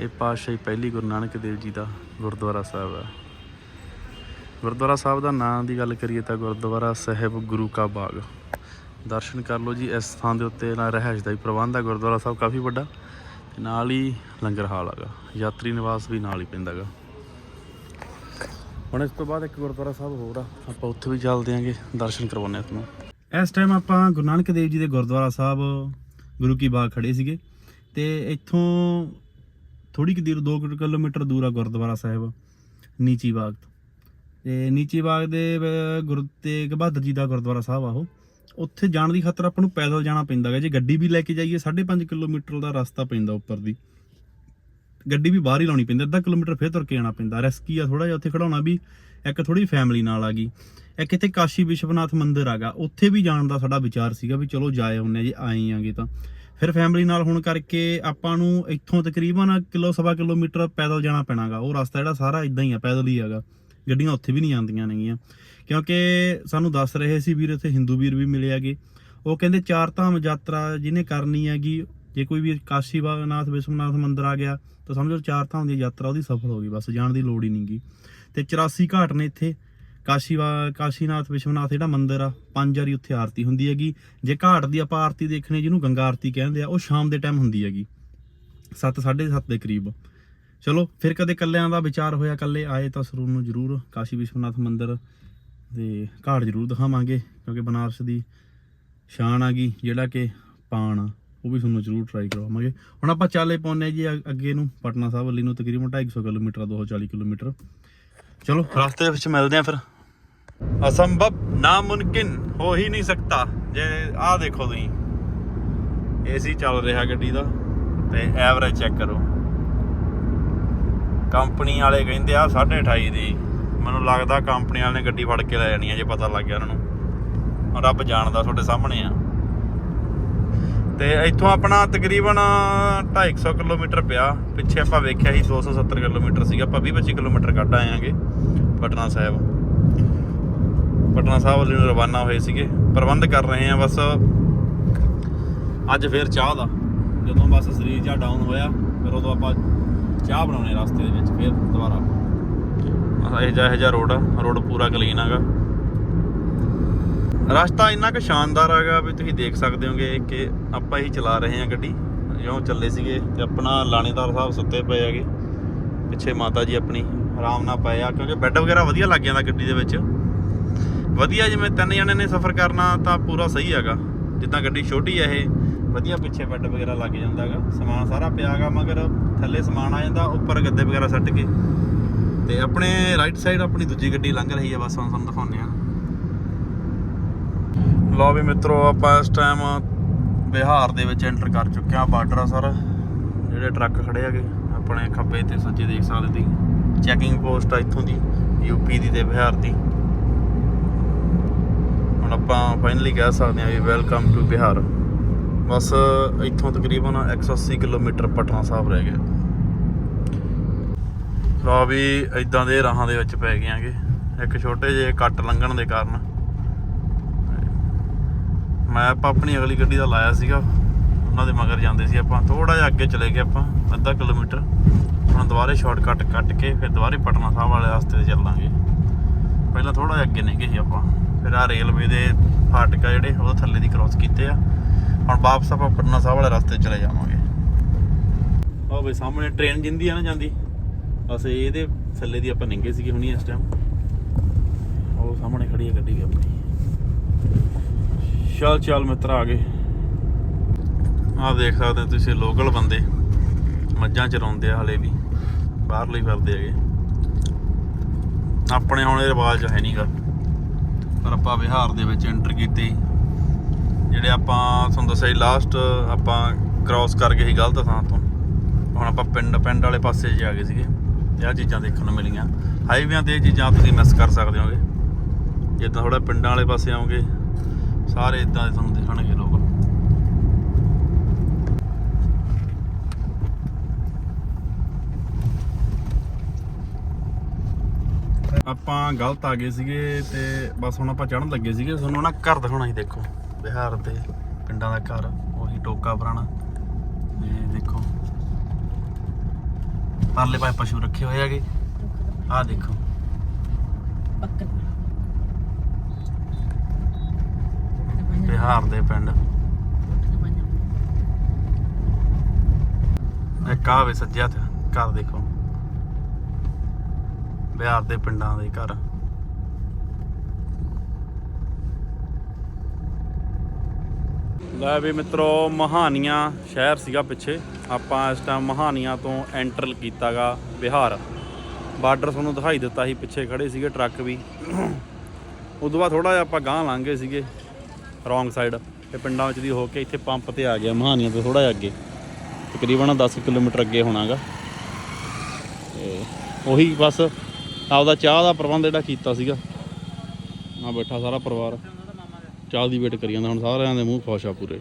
ਇਹ ਪਾਤਸ਼ਾਹੀ ਪਹਿਲੀ ਗੁਰੂ ਨਾਨਕ ਦੇਵ ਜੀ ਦਾ ਗੁਰਦੁਆਰਾ ਸਾਹਿਬ ਆ। ਗੁਰਦੁਆਰਾ ਸਾਹਿਬ ਦਾ ਨਾਂ ਦੀ ਗੱਲ ਕਰੀਏ ਤਾਂ ਗੁਰਦੁਆਰਾ ਸਾਹਿਬ ਗੁਰੂ ਕਾ ਬਾਗ। ਦਰਸ਼ਨ ਕਰ ਲਓ ਜੀ, ਇਸ ਥਾਂ ਦੇ ਉੱਤੇ ਨਾ ਰਹਿائش ਦਾ ਹੀ ਪ੍ਰਬੰਧ ਹੈ ਗੁਰਦੁਆਰਾ ਸਾਹਿਬ ਕਾਫੀ ਵੱਡਾ ਨਾਲ ਹੀ ਲੰਗਰ ਹਾਲ ਹੈਗਾ। ਯਾਤਰੀ ਨਿਵਾਸ ਵੀ ਨਾਲ ਹੀ ਪੈਂਦਾਗਾ ਹੁਣ ਇਸ ਤੋਂ ਬਾਅਦ ਇੱਕ ਗੁਰਦੁਆਰਾ ਸਾਹਿਬ ਹੋਰ ਆ। ਆਪਾਂ ਉੱਥੇ ਵੀ ਚੱਲਦੇ ਆਂਗੇ, ਦਰਸ਼ਨ ਕਰਵਾਉਣੇ ਆ ਤੁਹਾਨੂੰ। ਇਸ ਟਾਈਮ ਆਪਾਂ ਗੁਰੂ ਨਾਨਕ ਦੇਵ ਜੀ ਦੇ ਗੁਰਦੁਆਰਾ ਸਾਹਿਬ, ਗੁਰੂ ਕੀ ਬਾਗ ਖੜੇ ਸੀਗੇ। ਤੇ ਇੱਥੋਂ ਥੋੜੀ ਕਿ ਦੂਰ 2 ਕਿਲੋਮੀਟਰ ਦੂਰ ਆ ਗੁਰਦੁਆਰਾ ਸਾਹਿਬ, ਨੀਚੀ ਬਾਗ ਤੋਂ। ਤੇ ਨੀਚੀ ਬਾਗ ਦੇ ਗੁਰੂ ਤੇਗ ਬਹਾਦਰ ਜੀ ਦਾ ਗੁਰਦੁਆਰਾ ਸਾਹਿਬ ਆ ਉਹ। ਉੱਥੇ ਜਾਣ ਦੀ ਖਾਤਰ ਆਪਾਂ ਨੂੰ ਪੈਦਲ ਜਾਣਾ ਪੈਂਦਾ ਗਾ। ਜੇ ਗੱਡੀ ਵੀ ਲੈ ਕੇ ਜਾਈਏ 5.5 ਕਿਲੋਮੀਟਰ ਦਾ ਰਸਤਾ ਪੈਂਦਾ ਉੱਪਰ ਦੀ। ਗੱਡੀ ਵੀ ਬਾਹਰ ਹੀ ਲਾਉਣੀ ਪੈਂਦੀ, ਅੱਧਾ ਕਿਲੋਮੀਟਰ ਫੇਰ ਤੁਰ ਕੇ ਆਣਾ ਪੈਂਦਾ। ਰਿਸਕੀ ਆ ਥੋੜਾ ਜਿਹਾ ਉੱਥੇ ਖੜਾਉਣਾ ਵੀ, ਇੱਕ ਥੋੜੀ ਫੈਮਿਲੀ ਨਾਲ ਆ ਗਈ। ਇੱਕ ਇੱਥੇ ਕਾਸ਼ੀ ਵਿਸ਼ਵਨਾਥ ਮੰਦਿਰ ਆਗਾ ਉੱਥੇ ਵੀ ਜਾਣ ਦਾ ਸਾਡਾ ਵਿਚਾਰ ਸੀਗਾ ਵੀ ਚਲੋ ਜਾਏ ਹੁੰਨੇ ਜੀ, ਆਏ ਆਂਗੇ ਤਾਂ। ਫਿਰ ਫੈਮਿਲੀ ਨਾਲ ਹੋਣ ਕਰਕੇ ਆਪਾਂ ਨੂੰ ਇੱਥੋਂ ਤਕਰੀਬਨ ਕਿਲੋ, ਸਵਾ ਕਿਲੋਮੀਟਰ ਪੈਦਲ ਜਾਣਾ ਪੈਣਾਗਾ। ਉਹ ਰਸਤਾ ਜਿਹੜਾ ਸਾਰਾ ਇਦਾਂ ਹੀ ਆ, ਪੈਦਲ ਹੀ ਹੈਗਾ। ਗੱਡੀਆਂ ਉੱਥੇ ਵੀ ਨਹੀਂ ਜਾਂਦੀਆਂ ਨੇਗੀਆਂ। ਕਿਉਂਕਿ ਸਾਨੂੰ ਦੱਸ ਰਹੇ ਸੀ ਵੀਰ, ਇੱਥੇ ਹਿੰਦੂ ਵੀਰ ਵੀ ਮਿਲੇ ਹੈਗੇ। ਉਹ ਕਹਿੰਦੇ ਚਾਰ ਧਾਮ ਯਾਤਰਾ ਜਿਹਨੇ ਕਰਨੀ ਹੈਗੀ ਜੇ ਕੋਈ ਵੀ ਕਾਸ਼ੀ ਬਾਗਨਾਥ, ਵਿਸ਼ਵਨਾਥ ਮੰਦਿਰ ਆ ਗਿਆ, ਤਾਂ ਸਮਝੋ ਚਾਰ ਧਾਮ ਦੀ ਯਾਤਰਾ ਉਹਦੀ ਸਫਲ ਹੋ ਗਈ, ਬਸ ਜਾਣ ਦੀ ਲੋੜ ਹੀ ਨਹੀਂ ਨਹੀਂਗੀ ਤੇ 84 ਘਾਟ ਨੇ ਇੱਥੇ, ਕਾਸ਼ੀ ਕਾਸ਼ੀਨਾਥ, ਵਿਸ਼ਵਨਾਥ ਜਿਹੜਾ ਮੰਦਿਰ ਆ, ਪੰਜ ਵਾਰੀ ਉੱਥੇ ਆਰਤੀ ਹੁੰਦੀ ਹੈਗੀ। ਜੇ ਘਾਟ ਦੀ ਆਪਾਂ ਆਰਤੀ ਦੇਖਣੀ, ਜਿਹਨੂੰ ਗੰਗਾ ਆਰਤੀ ਕਹਿੰਦੇ ਆ, ਉਹ ਸ਼ਾਮ ਦੇ ਟਾਈਮ ਹੁੰਦੀ ਹੈਗੀ 7 7:30 ਦੇ ਕਰੀਬ। ਚਲੋ, ਫਿਰ ਕਦੇ ਕੱਲਿਆਂ ਦਾ ਵਿਚਾਰ ਹੋਇਆ ਕੱਲੇ ਆਏ ਤਾਂ ਸਰੂਰ ਨੂੰ ਜ਼ਰੂਰ ਕਾਸ਼ੀ, ਵਿਸ਼ਵਨਾਥ ਮੰਦਿਰ ਤੇ ਘਾਟ ਜ਼ਰੂਰ ਦਿਖਾਵਾਂਗੇ, ਕਿਉਂਕਿ ਬਨਾਰਸ ਦੀ ਸ਼ਾਨ ਆ ਗਈ, ਜਿਹੜਾ ਕਿ ਪਾਣ ਆ। ਉਹ ਵੀ ਤੁਹਾਨੂੰ ਜ਼ਰੂਰ ਟਰਾਈ ਕਰਵਾਵਾਂਗੇ। ਹੁਣ ਆਪਾਂ ਚਾਲੇ ਪਾਉਨੇ ਜੀ ਅੱਗੇ ਨੂੰ, ਪਟਨਾ ਸਾਹਿਬ ਵੱਲੀ ਨੂੰ, ਤਕਰੀਬਨ 250 ਕਿਲੋਮੀਟਰ 240 ਕਿਲੋਮੀਟਰ। ਚਲੋ, ਰਸਤੇ ਵਿੱਚ ਮਿਲਦੇ ਆ ਫਿਰ। ਅਸੰਭਵ ਨਾਮੁਮਕਿਨ ਹੋ ਹੀ ਨਹੀਂ ਸਕਦਾ ਜੇ ਆਹ ਦੇਖੋ ਤੁਸੀਂ। ਏਸੀ ਚੱਲ ਰਿਹਾ ਗੱਡੀ ਦਾ, ਤੇ ਐਵਰੇਜ ਚੈੱਕ ਕਰੋ। ਕੰਪਨੀ ਵਾਲੇ ਕਹਿੰਦੇ ਆ 28.5 ਦੀ। ਮੈਨੂੰ ਲੱਗਦਾ ਕੰਪਨੀ ਵਾਲੇ ਨੇ ਗੱਡੀ ਫੜ ਕੇ ਲੈ ਜਾਣੀ ਆ, ਜੇ ਪਤਾ ਲੱਗ ਗਿਆ ਉਹਨਾਂ ਨੂੰ। ਰੱਬ ਜਾਣਦਾ ਤੁਹਾਡੇ ਸਾਹਮਣੇ ਆ। ਤੇ ਇੱਥੋਂ ਆਪਣਾ ਤਕਰੀਬਨ 250 ਕਿਲੋਮੀਟਰ ਪਿਆ। ਪਿੱਛੇ ਆਪਾਂ ਵੇਖਿਆ ਸੀ 270 ਕਿਲੋਮੀਟਰ ਸੀਗਾ, ਆਪਾਂ 20 25 ਕਿਲੋਮੀਟਰ ਕੱਢ ਆਏ ਆਂਗੇ ਪਟਨਾ ਸਾਹਿਬ। ਪਟਨਾ ਸਾਹਿਬ ਵੱਲ ਨੂੰ ਰਵਾਨਾ ਹੋਏ ਸੀਗੇ। ਪ੍ਰਬੰਧ ਕਰ ਰਹੇ ਆ ਬਸ। ਅੱਜ ਫੇਰ ਚਾਹ ਦਾ। ਜਦੋਂ ਬਸ ਸਰੀਰ ਜਿਹਾ ਡਾਊਨ ਹੋਇਆ, ਫਿਰ ਉਦੋਂ ਆਪਾਂ ਚਾਹ ਬਣਾਉਣੇ ਰਸਤੇ ਦੇ ਵਿੱਚ, ਫਿਰ ਦੁਬਾਰਾ। ਆਹ ਇਹ ਜਿਹਾ ਇਹ ਜਿਹਾ ਰੋਡ ਆ। ਰੋਡ ਪੂਰਾ ਕਲੀਨ ਹੈਗਾ ਰਸਤਾ ਇੰਨਾ ਕੁ ਸ਼ਾਨਦਾਰ ਹੈਗਾ ਵੀ ਤੁਸੀਂ ਦੇਖ ਸਕਦੇ ਹੋਗੇ ਕਿ ਆਪਾਂ ਹੀ ਚਲਾ ਰਹੇ ਹਾਂ ਗੱਡੀ। ਜਿਉਂ ਚੱਲੇ ਸੀਗੇ ਤੇ ਆਪਣਾ ਲਾਣੇਦਾਰ ਸਾਹਿਬ ਸੁੱਤੇ ਪਏ ਹੈਗੇ। ਪਿੱਛੇ ਮਾਤਾ ਜੀ ਆਪਣੀ ਆਰਾਮ ਨਾਲ ਪਏ ਆ, ਕਿਉਂਕਿ ਬੈੱਡ ਵਗੈਰਾ ਵਧੀਆ ਲੱਗ ਜਾਂਦਾ ਗੱਡੀ ਦੇ ਵਿੱਚ। ਵਧੀਆ ਜਿਵੇਂ ਤਿੰਨ ਜਣੇ ਨੇ ਸਫ਼ਰ ਕਰਨਾ ਤਾਂ ਪੂਰਾ ਸਹੀ ਹੈਗਾ। ਜਿੱਦਾਂ ਗੱਡੀ ਛੋਟੀ ਹੈ ਇਹ, ਵਧੀਆ ਪਿੱਛੇ ਬੈੱਡ ਵਗੈਰਾ ਲੱਗ ਜਾਂਦਾ ਹੈਗਾ। ਸਮਾਨ ਸਾਰਾ ਪਿਆ ਹੈਗਾ, ਮਗਰ ਥੱਲੇ ਸਮਾਨ ਆ ਜਾਂਦਾ, ਉੱਪਰ ਗੱਦੇ ਵਗੈਰਾ ਸੱਟ ਕੇ। ਤੇ ਆਪਣੇ ਰਾਈਟ ਸਾਈਡ ਆਪਣੀ ਦੂਜੀ ਗੱਡੀ ਲੰਘ ਰਹੀ ਹੈ ਬਸ ਹੁਣ ਤੁਹਾਨੂੰ ਦਿਖਾਉਂਦੇ ਆ ਲਓ ਵੀ ਮਿੱਤਰੋ, ਆਪਾਂ ਇਸ ਟਾਈਮ ਬਿਹਾਰ ਦੇ ਵਿੱਚ ਐਂਟਰ ਕਰ ਚੁੱਕੇ ਆ ਬਾਰਡਰ ਆ ਸਰ। ਜਿਹੜੇ ਟਰੱਕ ਖੜੇ ਹੈਗੇ, ਆਪਣੇ ਖੱਬੇ ਤੇ ਸੱਜੇ ਦੇਖ ਸਕਦੇ ਦੀ ਚੈਕਿੰਗ ਪੋਸਟ ਆ ਇੱਥੋਂ ਦੀ ਯੂਪੀ ਦੀ ਤੇ ਬਿਹਾਰ ਦੀ। ਹੁਣ ਆਪਾਂ ਫਾਈਨਲੀ ਕਹਿ ਸਕਦੇ ਹਾਂ ਵੀ ਵੈਲਕਮ ਟੂ ਬਿਹਾਰ। ਬਸ ਇੱਥੋਂ ਤਕਰੀਬਨ 180 ਕਿਲੋਮੀਟਰ ਪਟਨਾ ਸਾਹਿਬ ਰਹਿ ਗਿਆ ਲਓ ਵੀ ਇਦਾਂ ਦੇ ਰਾਹਾਂ ਦੇ ਵਿੱਚ ਪੈ ਗਏ ਆਂਗੇ ਇੱਕ ਛੋਟੇ ਜਿਹੇ ਕੱਟ ਲੰਘਣ ਦੇ ਕਾਰਨ ਮੈਪ ਆਪਣੀ ਅਗਲੀ ਗੱਡੀ ਦਾ ਲਾਇਆ ਸੀਗਾ। ਉਹਨਾਂ ਦੇ ਮਗਰ ਜਾਂਦੇ ਸੀ ਆਪਾਂ। ਥੋੜਾ ਜਿਹਾ ਅੱਗੇ ਚਲੇ ਗਏ ਆਪਾਂ, ਅੱਧਾ ਕਿਲੋਮੀਟਰ। ਹੁਣ ਦੁਬਾਰੇ ਸ਼ਾਰਟਕਟ ਕੱਟ ਕੇ ਫਿਰ ਦੁਬਾਰੇ ਪਟਨਾ ਸਾਹਿਬ ਵਾਲੇ ਰਸਤੇ ਤੇ ਚੱਲਾਂਗੇ। ਪਹਿਲਾਂ ਥੋੜਾ ਜਿਹਾ ਅੱਗੇ ਨਹੀਂ ਗਏ ਸੀ ਆਪਾਂ। ਫਿਰ ਆ ਰੇਲਵੇ ਦੇ ਫਾਟਕ ਆ ਜਿਹੜੇ, ਉਹ ਥੱਲੇ ਦੀ ਕ੍ਰਾਸ ਕੀਤੇ ਆ। ਹੁਣ ਵਾਪਸ ਆਪਾਂ ਪਟਨਾ ਸਾਹਿਬ ਵਾਲੇ ਰਸਤੇ ਚਲੇ ਜਾਵਾਂਗੇ। ਉਹ ਬਈ ਸਾਹਮਣੇ ਟ੍ਰੇਨ ਜਿੰਦੀ ਆ ਨਾ ਜਾਂਦੀ। ਬਸ ਇਹਦੇ ਥੱਲੇ ਦੀ ਆਪਾਂ ਨਿੰਗੇ ਸੀਗੇ ਹੁਣੀ ਇਸ ਟਾਈਮ ਉਹ ਸਾਹਮਣੇ ਖੜੀ ਹੈ ਗੱਡੀ ਵੀ ਆਪਣੀ। ਚੱਲ ਚੱਲ ਮਿੱਤਰ ਆ ਗਏ। ਆਹ ਦੇਖ ਸਕਦੇ ਹੋ ਤੁਸੀਂ ਲੋਕਲ ਬੰਦੇ। ਮੱਝਾਂ ਚਰਾਉਂਦੇ ਆ ਹਲੇ ਵੀ। ਬਾਹਰ ਲਈ ਫਿਰਦੇ ਹੈਗੇ। ਆਪਣੇ ਹੁਣ ਇਹ ਰਿਵਾਜ ਹੈ ਨਹੀਂਗਾ ਪਰ ਆਪਾਂ ਬਿਹਾਰ ਦੇ ਵਿੱਚ ਐਂਟਰ ਕੀਤੇ। ਜਿਹੜੇ ਆਪਾਂ ਤੁਹਾਨੂੰ ਦੱਸਿਆ ਸੀ ਲਾਸਟ ਆਪਾਂ ਕ੍ਰਾਸ ਕਰ ਗਏ ਸੀ ਗਲਤ ਥਾਂ ਤੋਂ। ਹੁਣ ਆਪਾਂ ਪਿੰਡ ਪਿੰਡ ਵਾਲੇ ਪਾਸੇ 'ਚ ਆ ਗਏ ਸੀਗੇ। ਇਹ ਚੀਜ਼ਾਂ ਦੇਖਣ ਨੂੰ ਮਿਲੀਆਂ। ਹਾਈਵੇਆਂ ਤੇ ਇਹ ਚੀਜ਼ਾਂ ਤੁਸੀਂ ਮਿਸ ਕਰ ਸਕਦੇ ਹੋਗੇ। ਜਿੱਦਾਂ ਥੋੜਾ ਪਿੰਡਾਂ ਵਾਲੇ ਪਾਸੇ ਆਓਗੇ। ਸਾਰੇ ਇਦਾਂ ਦੇ ਤੁਹਾਨੂੰ ਦਿਖਣਗੇ ਲੋਕ। ਆਪਾਂ ਗਲਤ ਆ ਗਏ ਸੀਗੇ ਤੇ ਬਸ ਹੁਣ ਆਪਾਂ ਚੜਨ ਲੱਗੇ ਸੀਗੇ। ਤੁਹਾਨੂੰ ਨਾ ਘਰ ਦਿਖਾਉਣਾ ਸੀ, ਦੇਖੋ। ਬਿਹਾਰ ਦੇ ਪਿੰਡਾਂ ਦਾ ਘਰ, ਉਹੀ ਟੋਕਾ ਪੁਰਾਣਾ। ਇਹ ਦੇਖੋ। ਪਰਲੇ ਪਾਸੇ ਪਸ਼ੂ ਰੱਖੇ ਹੋਏ ਹੈਗੇ। ਆਹ ਦੇਖੋ। ਬਿਹਾਰ ਦੇ ਪਿੰਡ। ਇੱਕ ਆਹ ਸੱਜਿਆ ਸੱਜੇ ਘਰ ਦੇਖੋ। ਬਿਹਾਰ ਦੇ ਪਿੰਡਾਂ ਦੇ ਘਰ। ਲੈ ਵੀ ਮਿੱਤਰੋ, ਮਹਾਨੀਆਂ ਸ਼ਹਿਰ ਸੀਗਾ ਪਿੱਛੇ। ਆਪਾਂ ਇਸ ਟਾਈਮ ਮਹਾਨੀਆਂ ਤੋਂ ਐਂਟਰ ਕੀਤਾਗਾ ਬਿਹਾਰ। ਬਾਰਡਰ ਤੁਹਾਨੂੰ ਦਿਖਾਈ ਦਿੱਤਾ ਸੀ, ਪਿੱਛੇ ਖੜੇ ਸੀਗੇ ਟਰੱਕ ਵੀ। ਉਦੋਂ ਬਾਅਦ ਥੋੜਾ ਜਿਹਾ ਆਪਾਂ ਗਾਂਹ ਲੰਘੇ ਸੀਗੇ। ਰੋਂਗ ਸਾਈਡ ਤੇ ਪਿੰਡਾਂ ਵਿੱਚ ਦੀ ਹੋ ਕੇ ਇੱਥੇ ਪੰਪ ਤੇ ਆ ਗਿਆ ਮਹਾਨੀਆਂ ਤੋਂ ਥੋੜਾ ਜਿਹਾ ਅੱਗੇ। ਤਕਰੀਬਨ 10 ਕਿਲੋਮੀਟਰ ਅੱਗੇ ਹੋਣਾਗਾ। ਤੇ ਉਹੀ ਬਸ ਆਪਦਾ ਚਾਹ ਦਾ ਪ੍ਰਬੰਧ ਜਿਹੜਾ ਕੀਤਾ ਸੀਗਾ। ਆ ਬੈਠਾ ਸਾਰਾ ਪਰਿਵਾਰ। ਚਾਹ ਦੀ ਵੇਟ ਕਰੀ ਜਾਂਦਾ ਹੁਣ ਸਾਰਿਆਂ ਦੇ ਮੂੰਹ ਖੁਸ਼ ਆ ਪੂਰੇ।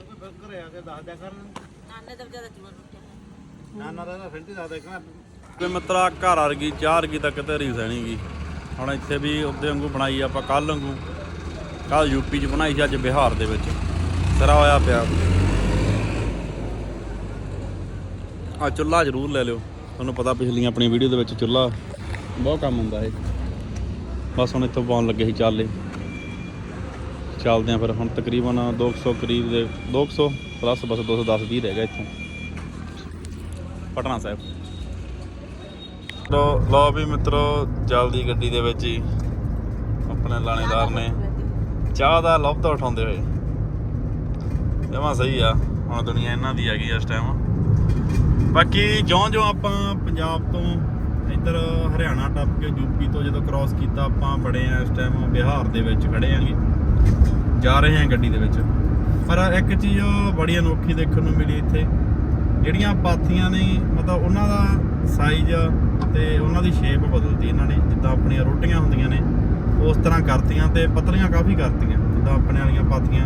ਤੇ ਮਿੱਤਰਾ ਘਰ ਵਰਗੀ ਚਾਹ ਵਰਗੀ ਤਾਂ ਕਿਤੇ ਰੀਸ ਹੈ ਨਹੀਂਗੀ ਹੁਣ ਇੱਥੇ ਵੀ ਉਹਦੇ ਵਾਂਗੂ ਬਣਾਈ ਆਪਾਂ ਕੱਲ ਵਾਂਗੂ। ਕੱਲ ਯੂਪੀ 'ਚ ਬਣਾਈ ਸੀ ਅੱਜ ਬਿਹਾਰ ਦੇ ਵਿੱਚ। ਸਰਾ ਹੋਇਆ ਪਿਆ। ਆ ਚੁੱਲ੍ਹਾ ਜ਼ਰੂਰ ਲੈ ਲਿਓ। ਤੁਹਾਨੂੰ ਪਤਾ ਪਿਛਲੀਆਂ ਆਪਣੀ ਵੀਡੀਓ ਦੇ ਵਿੱਚ ਚੁੱਲ੍ਹਾ ਬਹੁਤ ਕੰਮ ਹੁੰਦਾ ਹੈ ਬਸ ਹੁਣ ਇੱਥੋਂ ਪਾਉਣ ਲੱਗੇ ਸੀ ਚਾਲੇ। ਚੱਲਦੇ ਆ ਫਿਰ ਹੁਣ ਤਕਰੀਬਨ 200 ਕਰੀਬ ਦੇ 200 ਪਲੱਸ ਬਸ 210 20 ਰਹਿ ਗਿਆ ਇੱਥੋਂ। ਪਟਨਾ ਸਾਹਿਬ। ਲੋ ਲੋ ਵੀ ਮਿੱਤਰੋ, ਜਲਦੀ ਗੱਡੀ ਦੇ ਵਿੱਚ ਹੀ ਆਪਣੇ ਲਾਣੇਦਾਰ ਨੇ। ਚਾਹ ਦਾ ਲੁਭਤ ਉਠਾਉਂਦੇ ਹੋਏ। ਜਮਾ ਸਹੀ ਆ, ਹੁਣ ਦੁਨੀਆ ਇਹਨਾਂ ਦੀ ਹੈਗੀ ਇਸ ਟਾਈਮ ਬਾਕੀ ਜਿਉਂ ਜਿਉਂ ਆਪਾਂ ਪੰਜਾਬ ਤੋਂ ਇੱਧਰ ਹਰਿਆਣਾ ਟੱਪ ਕੇ ਯੂਪੀ ਤੋਂ ਜਦੋਂ ਕ੍ਰਾਸ ਕੀਤਾ, ਆਪਾਂ ਬੜੇ ਆ ਇਸ ਟਾਈਮ ਬਿਹਾਰ ਦੇ ਵਿੱਚ ਖੜੇ ਆਂਗੇ। ਜਾ ਰਹੇ ਹਾਂ ਗੱਡੀ ਦੇ ਵਿੱਚ। ਪਰ ਇੱਕ ਚੀਜ਼ ਬੜੀ ਅਨੋਖੀ ਦੇਖਣ ਨੂੰ ਮਿਲੀ ਇੱਥੇ। ਜਿਹੜੀਆਂ ਪਾਥੀਆਂ ਨੇ, ਮਤਲਬ ਉਹਨਾਂ ਦਾ ਸਾਈਜ਼ ਤੇ ਉਹਨਾਂ ਦੀ ਸ਼ੇਪ ਬਦਲਦੀ ਇਹਨਾਂ ਨੇ, ਜਿੱਦਾਂ ਆਪਣੀਆਂ ਰੋਟੀਆਂ ਹੁੰਦੀਆਂ ਨੇ। ਉਸ ਤਰ੍ਹਾਂ ਕਰਤੀਆਂ ਤੇ ਪਤਲੀਆਂ ਕਾਫੀ ਕਰਤੀਆਂ। ਜਿੱਦਾਂ ਆਪਣੇ ਵਾਲੀਆਂ ਪਾਥੀਆਂ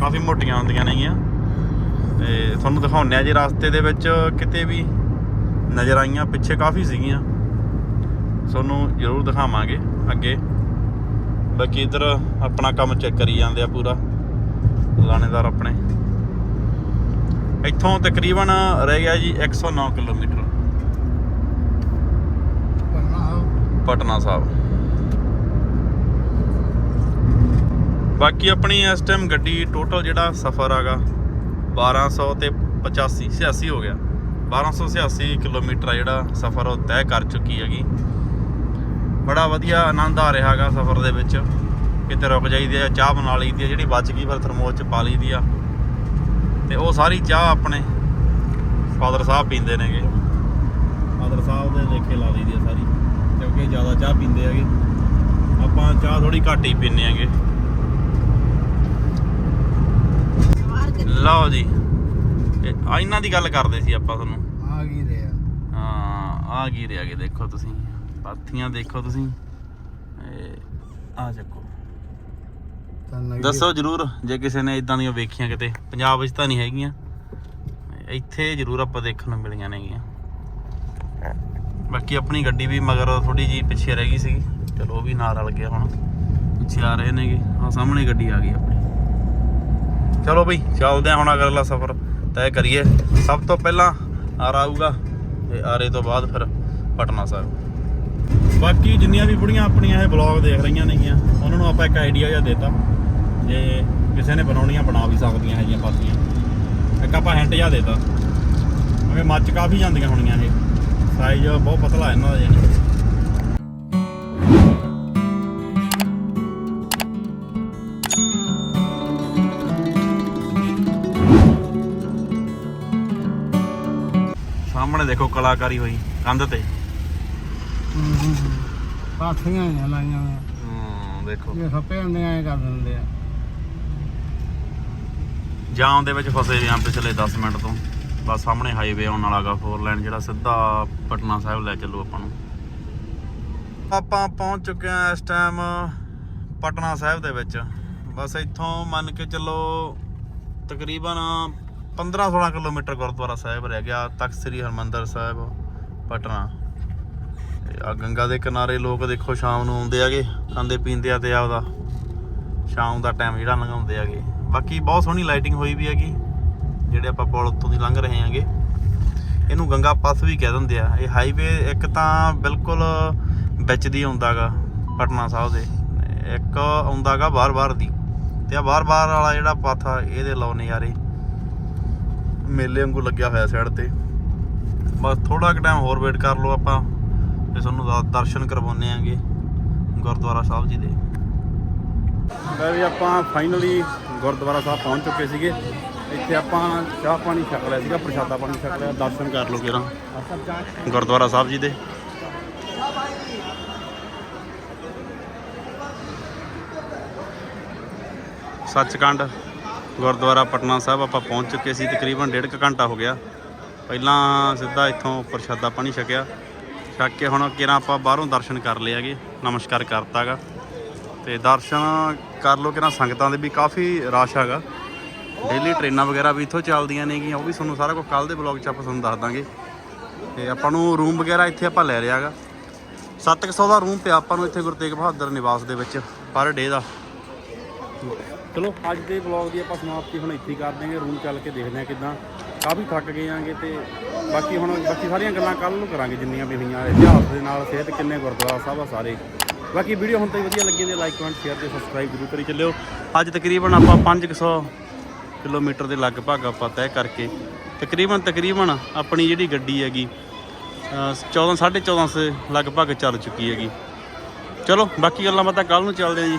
ਕਾਫੀ ਮੋਟੀਆਂ ਹੁੰਦੀਆਂ ਨੇਗੀਆਂ। ਤੇ ਤੁਹਾਨੂੰ ਦਿਖਾਉਂਦੇ ਆ ਜੀ ਰਸਤੇ ਦੇ ਵਿੱਚ ਕਿਤੇ ਵੀ ਨਜ਼ਰ ਆਈਆਂ ਪਿੱਛੇ ਕਾਫੀ ਸੀਗੀਆਂ। ਤੁਹਾਨੂੰ ਜ਼ਰੂਰ ਦਿਖਾਵਾਂਗੇ ਅੱਗੇ। ਬਾਕੀ ਇਧਰ ਆਪਣਾ ਕੰਮ ਚੈੱਕ ਕਰੀ ਜਾਂਦੇ ਆ ਪੂਰਾ ਲਾਣੇਦਾਰ ਆਪਣੇ। ਇੱਥੋਂ ਤਕਰੀਬਨ ਰਹਿ ਗਿਆ ਜੀ 109 ਕਿਲੋਮੀਟਰ। ਪਟਨਾ ਸਾਹਿਬ। ਬਾਕੀ ਆਪਣੀ ਇਸ ਟਾਈਮ ਗੱਡੀ ਟੋਟਲ ਜਿਹੜਾ ਸਫ਼ਰ ਹੈਗਾ 1200 ਤੇ 85 86 ਹੋ ਗਿਆ। 1286 ਕਿਲੋਮੀਟਰ ਜਿਹੜਾ ਸਫ਼ਰ ਉਹ ਤੈਅ ਕਰ ਚੁੱਕੀ ਹੈਗੀ। ਬੜਾ ਵਧੀਆ ਆਨੰਦ ਆ ਰਿਹਾ ਹੈਗਾ ਸਫ਼ਰ ਦੇ ਵਿੱਚ। ਕਿਤੇ ਰੁਕ ਜਾਈਦੀ ਆ, ਚਾਹ ਬਣਾ ਲਈਦੀ ਆ, ਜਿਹੜੀ ਬਚ ਗਈ ਫਿਰ ਥਰਮੋਸ ਚ ਪਾ ਲਈਦੀ ਆ। ਤੇ ਉਹ ਸਾਰੀ ਚਾਹ ਆਪਣੇ ਫਾਦਰ ਸਾਹਿਬ ਪੀਂਦੇ ਨੇਗੇ। ਫਾਦਰ ਸਾਹਿਬ ਦੇ ਲੇਖੇ ਲਾ ਲਈਦੀ ਆ ਸਾਰੀ, ਕਿਉਂਕਿ ਜ਼ਿਆਦਾ ਚਾਹ ਪੀਂਦੇ ਹੈਗੇ। ਆਪਾਂ ਚਾਹ ਥੋੜੀ ਘੱਟ ਹੀ ਪੀਂਦੇ ਹੈਗੇ। ਲਓ ਜੀ। ਆ ਇਹਨਾਂ ਦੀ ਗੱਲ ਕਰਦੇ ਸੀ ਆਪਾਂ ਤੁਹਾਨੂੰ। ਆ ਗਈ ਰਿਹਾ? ਹਾਂ ਆ ਕੀ ਰਿਹਾ ਕਿ ਦੇਖੋ ਤੁਸੀਂ। ਪਾਥੀਆਂ ਦੇਖੋ ਤੁਸੀਂ। ਇਹ ਆ ਚੱਕੋ। ਦੱਸੋ ਜਰੂਰ ਜੇ ਕਿਸੇ ਨੇ ਇਦਾਂ ਦੀਆਂ ਵੇਖੀਆਂ ਕਿਤੇ। ਪੰਜਾਬ ਵਿੱਚ ਤਾਂ ਨਹੀਂ ਹੈਗੀਆਂ। ਇੱਥੇ ਜਰੂਰ ਆਪਾਂ ਦੇਖਣ ਨੂੰ ਮਿਲੀਆਂ ਨੇਗੀਆਂ। ਬਾਕੀ ਆਪਣੀ ਗੱਡੀ ਵੀ ਮਗਰ ਥੋੜੀ ਜੀ ਪਿੱਛੇ ਰਹਿ ਗਈ ਸੀ ਚਲੋ ਉਹ ਵੀ ਨਾਲ ਰਲ ਗਿਆ ਹੁਣ। ਪਿੱਛੇ ਆ ਰਹੇ ਨੇਗੇ। ਆ ਸਾਹਮਣੇ ਗੱਡੀ ਆ ਗਈ ਆਪਣੀ। ਚਲੋ ਬਈ, ਚੱਲਦੇ ਹਾਂ ਹੁਣ ਅਗਲਾ ਸਫ਼ਰ ਤੈਅ ਕਰੀਏ। ਸਭ ਤੋਂ ਪਹਿਲਾਂ ਆਰਾ ਆਊਗਾ ਤੇ ਆਰੇ ਤੋਂ ਬਾਅਦ ਫਿਰ ਪਟਨਾ ਸਾਹਿਬ। ਬਾਕੀ ਜਿੰਨੀਆਂ ਵੀ ਬੁੜੀਆਂ ਆਪਣੀਆਂ ਇਹ ਬਲੌਗ ਦੇਖ ਰਹੀਆਂ ਨੇਗੀਆਂ, ਉਹਨਾਂ ਨੂੰ ਆਪਾਂ ਇੱਕ ਆਈਡੀਆ ਜਿਹਾ ਦੇਤਾ। ਜੇ ਕਿਸੇ ਨੇ ਬਣਾਉਣੀਆਂ, ਬਣਾ ਵੀ ਸਕਦੀਆਂ ਹੈਗੀਆਂ ਪਾਸੀਆਂ ਇੱਕ ਆਪਾਂ ਹਿੰਟ ਜਿਹਾ ਦੇਤਾ। ਕਿਉਂਕਿ ਮੱਚ ਕਾਫੀ ਜਾਂਦੀਆਂ ਹੋਣੀਆਂ ਇਹ। ਸਾਈਜ਼ ਬਹੁਤ ਪਤਲਾ ਇਹਨਾਂ ਦਾ ਜਾਨੀ ਸਾਹਮਣੇ ਦੇਖੋ ਕਲਾਕਾਰੀ ਹੋਈ ਕੰਧ ਤੇ। ਪਾਥੀਆਂ ਹੀ ਲਾਈਆਂ ਹੋਈਆਂ। ਹੂੰ ਦੇਖੋ। ਇਹ ਸੱਪੇ ਹੁੰਦੇ ਐ ਕਰ ਦਿੰਦੇ ਆ। ਜਾਮ ਦੇ ਵਿੱਚ ਫਸੇ ਹੋਏ ਆ ਪਿਛਲੇ 10 ਮਿੰਟ ਤੋਂ। ਬਸ ਸਾਹਮਣੇ ਹਾਈਵੇ ਆਉਣ ਵਾਲਾਗਾ ਫੋਰ ਲਾਈਨ ਜਿਹੜਾ ਸਿੱਧਾ ਪਟਨਾ ਸਾਹਿਬ ਲੈ ਚੱਲੂ ਆਪਾਂ ਨੂੰ। ਆਪਾਂ ਪਹੁੰਚ ਚੁੱਕੇ ਆ ਇਸ ਟਾਈਮ ਪਟਨਾ ਸਾਹਿਬ ਦੇ ਵਿੱਚ। ਬਸ ਇੱਥੋਂ ਮੰਨ ਕੇ ਚੱਲੋ ਤਕਰੀਬਨ 15-16 ਕਿਲੋਮੀਟਰ ਗੁਰਦੁਆਰਾ ਸਾਹਿਬ ਰਹਿ ਗਿਆ, ਤਖਤ ਸ੍ਰੀ ਹਰਮੰਦਰ ਸਾਹਿਬ, ਪਟਨਾ। ਆ ਗੰਗਾ ਦੇ ਕਿਨਾਰੇ ਲੋਕ ਦੇਖੋ ਸ਼ਾਮ ਨੂੰ ਆਉਂਦੇ ਆਗੇ ਖਾਂਦੇ ਪੀਂਦੇ ਆ ਤੇ ਆਪਦਾ ਸ਼ਾਮ ਦਾ ਟਾਈਮ ਜਿਹੜਾ ਲੰਘਾਉਂਦੇ ਆਗੇ ਬਾਕੀ ਬਹੁਤ ਸੋਹਣੀ ਲਾਈਟਿੰਗ ਹੋਈ ਵੀ ਹੈਗੀ, ਜਿਹੜੇ ਆਪਾਂ ਪੁਲ ਉੱਤੋਂ ਦੀ ਲੰਘ ਰਹੇ ਹਾਂਗੇ। ਇਹਨੂੰ ਗੰਗਾ ਪਥ ਵੀ ਕਹਿ ਦਿੰਦੇ ਆ। ਇਹ ਹਾਈਵੇ ਇੱਕ ਤਾਂ ਬਿਲਕੁਲ ਵਿੱਚ ਦੀ ਆਉਂਦਾਗਾ ਪਟਨਾ ਸਾਹਿਬ ਦੇ। ਇੱਕ ਆਉਂਦਾਗਾ ਬਾਰ-ਬਾਰ ਦੀ। ਤੇ ਆ ਬਾਰ-ਬਾਰ ਵਾਲਾ ਜਿਹੜਾ ਪਥ ਆ, ਇਹਦੇ ਲਓ ਨਜ਼ਾਰੇ। ਮੇਲੇ ਵਾਂਗੂ ਲੱਗਿਆ ਹੋਇਆ ਸਾਈਡ ਤੇ। ਬਸ ਥੋੜਾ ਕੁ ਟਾਈਮ ਹੋਰ ਵੇਟ ਕਰ ਲਓ ਆਪਾਂ ਤੇ ਤੁਹਾਨੂੰ ਦਰਸ਼ਨ ਕਰਵਾਉਨੇ ਆਂਗੇ ਗੁਰਦੁਆਰਾ ਸਾਹਿਬ ਜੀ ਦੇ। ਲੈ ਵੀ ਆਪਾਂ ਫਾਈਨਲੀ ਗੁਰਦੁਆਰਾ ਸਾਹਿਬ ਪਹੁੰਚ ਚੁੱਕੇ ਸੀਗੇ। ਇੱਥੇ ਆਪਾਂ ਚਾਹ ਪਾਣੀ ਛਕ ਲਿਆ ਸੀਗਾ, ਪ੍ਰਸ਼ਾਦਾ ਪਾਣੀ ਛਕ ਲਿਆ। ਦਰਸ਼ਨ ਕਰ ਲਓ ਕਿਰਾਂ ਗੁਰਦੁਆਰਾ ਸਾਹਿਬ ਜੀ ਦੇ। ਸੱਚਖੰਡ ਗੁਰਦੁਆਰਾ ਪਟਨਾ ਸਾਹਿਬ ਆਪਾਂ ਪਹੁੰਚ ਚੁੱਕੇ ਸੀ, ਤਕਰੀਬਨ ਡੇਢ ਕੁ ਘੰਟਾ ਹੋ ਗਿਆ। ਪਹਿਲਾਂ ਸਿੱਧਾ ਇੱਥੋਂ ਪ੍ਰਸ਼ਾਦਾ ਪਾਣੀ ਛਕਿਆ। ਛਕ ਕੇ ਹੁਣ ਕਿਰਾਂ ਆਪਾਂ ਬਾਹਰੋਂ ਦਰਸ਼ਨ ਕਰ ਲਏ ਹੈਗੇ, ਨਮਸਕਾਰ ਕਰਤਾਗਾ। ਤੇ ਦਰਸ਼ਨ ਕਰ ਲੋ ਕਿਰਾਂ ਸੰਗਤਾਂ ਦੇ ਵੀ ਕਾਫੀ ਰਸ਼ ਹੈਗਾ। ਡੇਲੀ ਟ੍ਰੇਨਾਂ ਵਗੈਰਾ ਵੀ ਇੱਥੋਂ ਚੱਲਦੀਆਂ ਨੇਗੀਆਂ, ਉਹ ਵੀ ਤੁਹਾਨੂੰ ਸਾਰਾ ਕੁਝ ਕੱਲ ਦੇ ਬਲੌਗ 'ਚ ਆਪਾਂ ਤੁਹਾਨੂੰ ਦੱਸ ਦਾਂਗੇ। ਤੇ ਆਪਾਂ ਨੂੰ ਰੂਮ ਵਗੈਰਾ ਇੱਥੇ ਆਪਾਂ ਲੈ ਲਿਆਗਾ 700 ਦਾ ਰੂਮ ਪਿਆ ਆਪਾਂ ਨੂੰ ਇੱਥੇ ਗੁਰੂ ਤੇਗ ਬਹਾਦਰ ਨਿਵਾਸ ਦੇ ਵਿੱਚ, ਪਰ ਡੇ ਦਾ। ਚਲੋ, ਅੱਜ ਦੇ ਵਲੌਗ ਦੀ ਆਪਾਂ ਸਮਾਪਤੀ ਹੁਣ ਇੱਥੇ ਹੀ ਕਰ ਦਿਆਂਗੇ। ਰੂਮ ਚੱਲ ਕੇ ਦੇਖਦੇ ਹਾਂ ਕਿਦਾਂ। ਕਾਫੀ ਥੱਕ ਗਏ ਆਂਗੇ ਤੇ ਬਾਕੀ ਹੁਣ ਬਾਕੀ ਸਾਰੀਆਂ ਗੱਲਾਂ ਕੱਲ ਨੂੰ ਕਰਾਂਗੇ ਜਿੰਨੀਆਂ ਵੀ ਹੋਈਆਂ। ਇਤਿਹਾਸ ਦੇ ਨਾਲ ਸਿਹਤ ਕਿੰਨੇ, ਗੁਰਦੁਆਰਾ ਸਾਹਿਬ ਆ ਸਾਰੇ। ਬਾਕੀ ਵੀਡੀਓ ਹੁਣ ਤਾਈਂ ਵਧੀਆ ਲੱਗੀ ਤੇ ਲਾਈਕ ਕਮੈਂਟ ਸ਼ੇਅਰ ਤੇ ਸਬਸਕ੍ਰਾਈਬ ਜ਼ਰੂਰ ਕਰੀ ਚੱਲਿਓ। ਅੱਜ ਤਕਰੀਬਨ ਆਪਾਂ 500 ਕਿਲੋਮੀਟਰ ਦੇ ਲਗਭਗ ਆਪਾਂ ਤੈਅ ਕਰਕੇ ਤਕਰੀਬਨ ਤਕਰੀਬਨ ਆਪਣੀ ਜਿਹੜੀ ਗੱਡੀ ਹੈਗੀ, ਅਹ 14 14.5 ਲਗਭਗ ਚੱਲ ਚੁੱਕੀ ਹੈਗੀ। ਚਲੋ, ਬਾਕੀ ਗੱਲਾਂ ਬਾਤਾਂ ਕੱਲ ਨੂੰ ਚੱਲਦੇ ਆ ਜੀ।